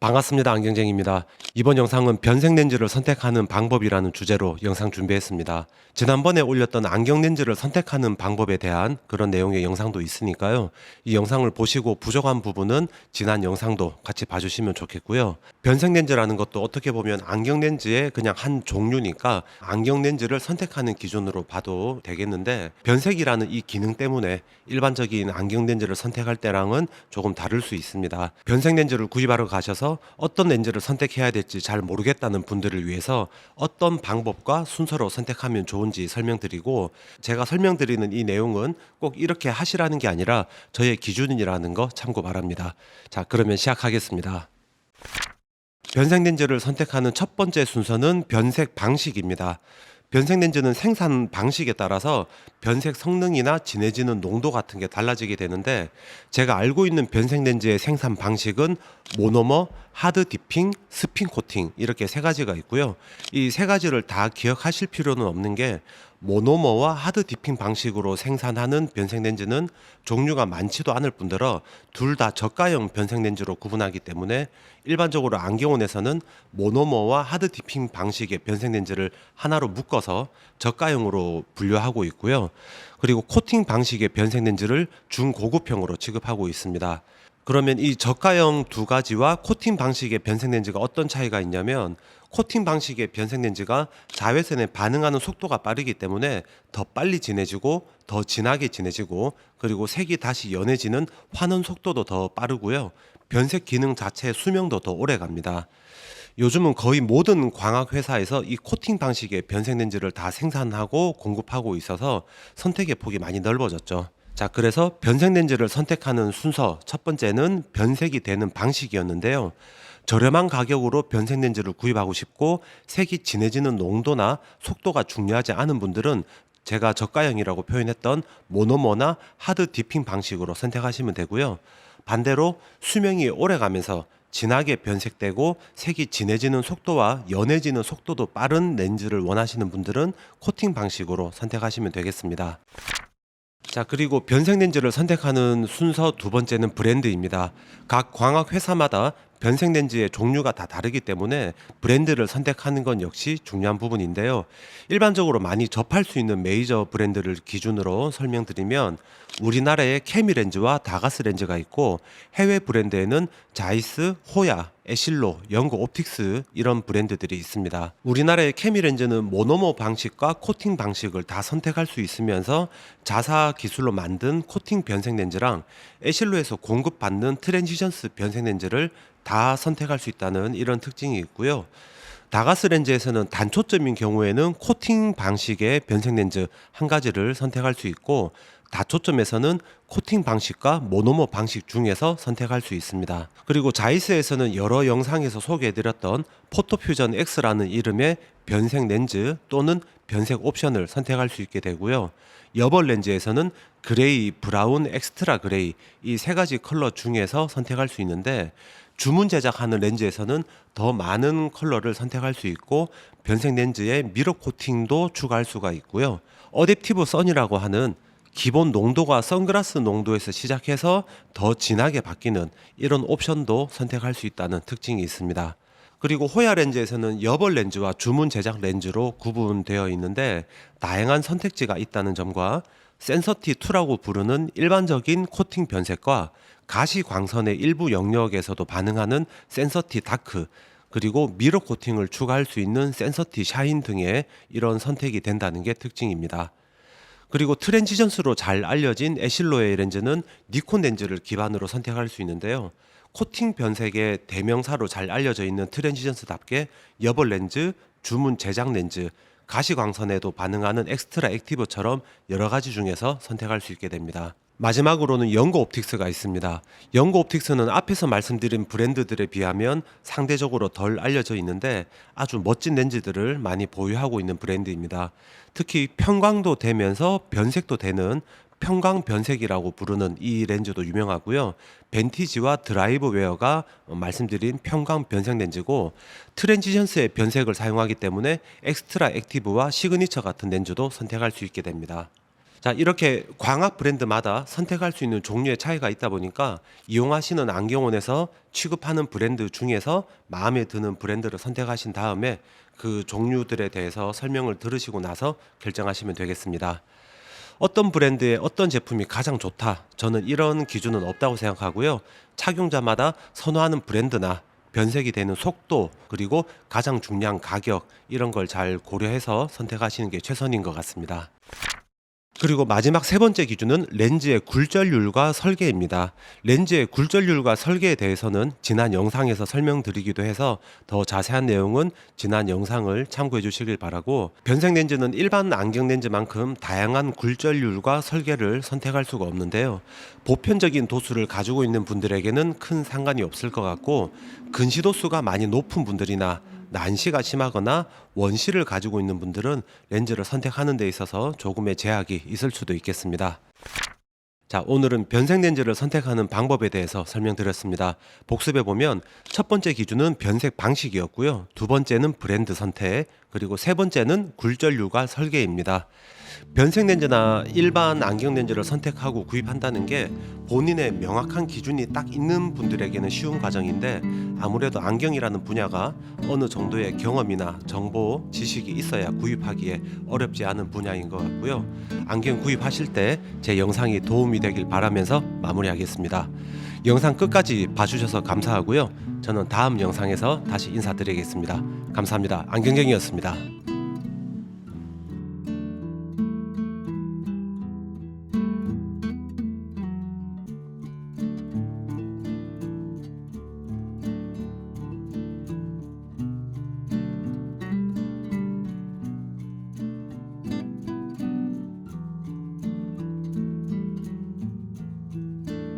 반갑습니다. 안경쟁입니다. 이번 영상은 변색 렌즈를 선택하는 방법이라는 주제로 영상 준비했습니다. 지난번에 올렸던 안경 렌즈를 선택하는 방법에 대한 그런 내용의 영상도 있으니까요. 이 영상을 보시고 부족한 부분은 지난 영상도 같이 봐주시면 좋겠고요. 변색 렌즈라는 것도 어떻게 보면 안경 렌즈의 그냥 한 종류니까 안경 렌즈를 선택하는 기준으로 봐도 되겠는데 변색이라는 이 기능 때문에 일반적인 안경 렌즈를 선택할 때랑은 조금 다를 수 있습니다. 변색 렌즈를 구입하러 가셔서 어떤 렌즈를 선택해야 될지 잘 모르겠다는 분들을 위해서 어떤 방법과 순서로 선택하면 좋은지 설명드리고 제가 설명드리는 이 내용은 꼭 이렇게 하시라는 게 아니라 저의 기준이라는 거 참고 바랍니다. 자, 그러면 시작하겠습니다. 변색 렌즈를 선택하는 첫 번째 순서는 변색 방식입니다. 변색 렌즈는 생산 방식에 따라서 변색 성능이나 진해지는 농도 같은 게 달라지게 되는데 제가 알고 있는 변색 렌즈의 생산 방식은 모노머, 하드 디핑, 스핀 코팅 이렇게 세 가지가 있고요. 이 세 가지를 다 기억하실 필요는 없는 게 모노머와 하드 디핑 방식으로 생산하는 변색 렌즈는 종류가 많지도 않을 뿐더러 둘 다 저가형 변색 렌즈로 구분하기 때문에 일반적으로 안경원에서는 모노머와 하드 디핑 방식의 변색 렌즈를 하나로 묶어서 저가형으로 분류하고 있고요. 그리고 코팅 방식의 변색 렌즈를 중고급형으로 취급하고 있습니다. 그러면 이 저가형 두 가지와 코팅 방식의 변색 렌즈가 어떤 차이가 있냐면 코팅 방식의 변색 렌즈가 자외선에 반응하는 속도가 빠르기 때문에 더 빨리 진해지고 더 진하게 진해지고 그리고 색이 다시 연해지는 환원 속도도 더 빠르고요. 변색 기능 자체의 수명도 더 오래 갑니다. 요즘은 거의 모든 광학 회사에서 이 코팅 방식의 변색 렌즈를 다 생산하고 공급하고 있어서 선택의 폭이 많이 넓어졌죠. 자, 그래서 변색 렌즈를 선택하는 순서 첫 번째는 변색이 되는 방식이었는데요. 저렴한 가격으로 변색 렌즈를 구입하고 싶고 색이 진해지는 농도나 속도가 중요하지 않은 분들은 제가 저가형이라고 표현했던 모노머나 하드 디핑 방식으로 선택하시면 되고요. 반대로 수명이 오래 가면서 진하게 변색되고 색이 진해지는 속도와 연해지는 속도도 빠른 렌즈를 원하시는 분들은 코팅 방식으로 선택하시면 되겠습니다. 자, 그리고 변색 렌즈를 선택하는 순서 두 번째는 브랜드입니다. 각 광학 회사마다 변색 렌즈의 종류가 다 다르기 때문에 브랜드를 선택하는 건 역시 중요한 부분인데요. 일반적으로 많이 접할 수 있는 메이저 브랜드를 기준으로 설명드리면 우리나라에 케미 렌즈와 다가스 렌즈가 있고 해외 브랜드에는 자이스, 호야, 에실로, 영국 옵틱스 이런 브랜드들이 있습니다. 우리나라의 케미 렌즈는 모노모 방식과 코팅 방식을 다 선택할 수 있으면서 자사 기술로 만든 코팅 변색 렌즈랑 에실로에서 공급받는 트랜지션스 변색 렌즈를 다 선택할 수 있다는 이런 특징이 있고요. 다가스 렌즈에서는 단초점인 경우에는 코팅 방식의 변색 렌즈 한 가지를 선택할 수 있고 다초점에서는 코팅 방식과 모노모 방식 중에서 선택할 수 있습니다. 그리고 자이스에서는 여러 영상에서 소개해드렸던 포토퓨전 X라는 이름의 변색 렌즈 또는 변색 옵션을 선택할 수 있게 되고요. 여벌 렌즈에서는 그레이, 브라운, 엑스트라 그레이 이 세 가지 컬러 중에서 선택할 수 있는데 주문 제작하는 렌즈에서는 더 많은 컬러를 선택할 수 있고 변색 렌즈에 미러 코팅도 추가할 수가 있고요. 어댑티브 선이라고 하는 기본 농도가 선글라스 농도에서 시작해서 더 진하게 바뀌는 이런 옵션도 선택할 수 있다는 특징이 있습니다. 그리고 호야 렌즈에서는 여벌 렌즈와 주문 제작 렌즈로 구분되어 있는데 다양한 선택지가 있다는 점과 센서티 2라고 부르는 일반적인 코팅 변색과 가시 광선의 일부 영역에서도 반응하는 센서티 다크 그리고 미러 코팅을 추가할 수 있는 센서티 샤인 등의 이런 선택이 된다는 게 특징입니다. 그리고 트랜지션스로 잘 알려진 에실로의 렌즈는 니콘 렌즈를 기반으로 선택할 수 있는데요. 코팅 변색의 대명사로 잘 알려져 있는 트랜지션스답게 여벌 렌즈, 주문 제작 렌즈, 가시광선에도 반응하는 엑스트라 액티브처럼 여러 가지 중에서 선택할 수 있게 됩니다. 마지막으로는 연고 옵틱스가 있습니다. 연고 옵틱스는 앞에서 말씀드린 브랜드들에 비하면 상대적으로 덜 알려져 있는데 아주 멋진 렌즈들을 많이 보유하고 있는 브랜드입니다. 특히 평광도 되면서 변색도 되는 평광 변색이라고 부르는 이 렌즈도 유명하고요. 벤티지와 드라이브 웨어가 말씀드린 평광 변색 렌즈고 트랜지션스의 변색을 사용하기 때문에 엑스트라 액티브와 시그니처 같은 렌즈도 선택할 수 있게 됩니다. 자, 이렇게 광학 브랜드마다 선택할 수 있는 종류의 차이가 있다 보니까 이용하시는 안경원에서 취급하는 브랜드 중에서 마음에 드는 브랜드를 선택하신 다음에 그 종류들에 대해서 설명을 들으시고 나서 결정하시면 되겠습니다. 어떤 브랜드의 어떤 제품이 가장 좋다. 저는 이런 기준은 없다고 생각하고요. 착용자마다 선호하는 브랜드나 변색이 되는 속도 그리고 가장 중요한 가격 이런 걸 잘 고려해서 선택하시는 게 최선인 것 같습니다. 그리고 마지막 세 번째 기준은 렌즈의 굴절률과 설계입니다. 렌즈의 굴절률과 설계에 대해서는 지난 영상에서 설명드리기도 해서 더 자세한 내용은 지난 영상을 참고해 주시길 바라고 변색 렌즈는 일반 안경 렌즈만큼 다양한 굴절률과 설계를 선택할 수가 없는데요. 보편적인 도수를 가지고 있는 분들에게는 큰 상관이 없을 것 같고 근시 도수가 많이 높은 분들이나 난시가 심하거나 원시를 가지고 있는 분들은 렌즈를 선택하는 데 있어서 조금의 제약이 있을 수도 있겠습니다. 자, 오늘은 변색 렌즈를 선택하는 방법에 대해서 설명드렸습니다. 복습해 보면 첫 번째 기준은 변색 방식이었고요. 두 번째는 브랜드 선택, 그리고 세 번째는 굴절률과 설계입니다. 변색 렌즈나 일반 안경 렌즈를 선택하고 구입한다는 게 본인의 명확한 기준이 딱 있는 분들에게는 쉬운 과정인데 아무래도 안경이라는 분야가 어느 정도의 경험이나 정보, 지식이 있어야 구입하기에 어렵지 않은 분야인 것 같고요. 안경 구입하실 때 제 영상이 도움이 되길 바라면서 마무리하겠습니다. 영상 끝까지 봐주셔서 감사하고요. 저는 다음 영상에서 다시 인사드리겠습니다. 감사합니다. 안경경이었습니다.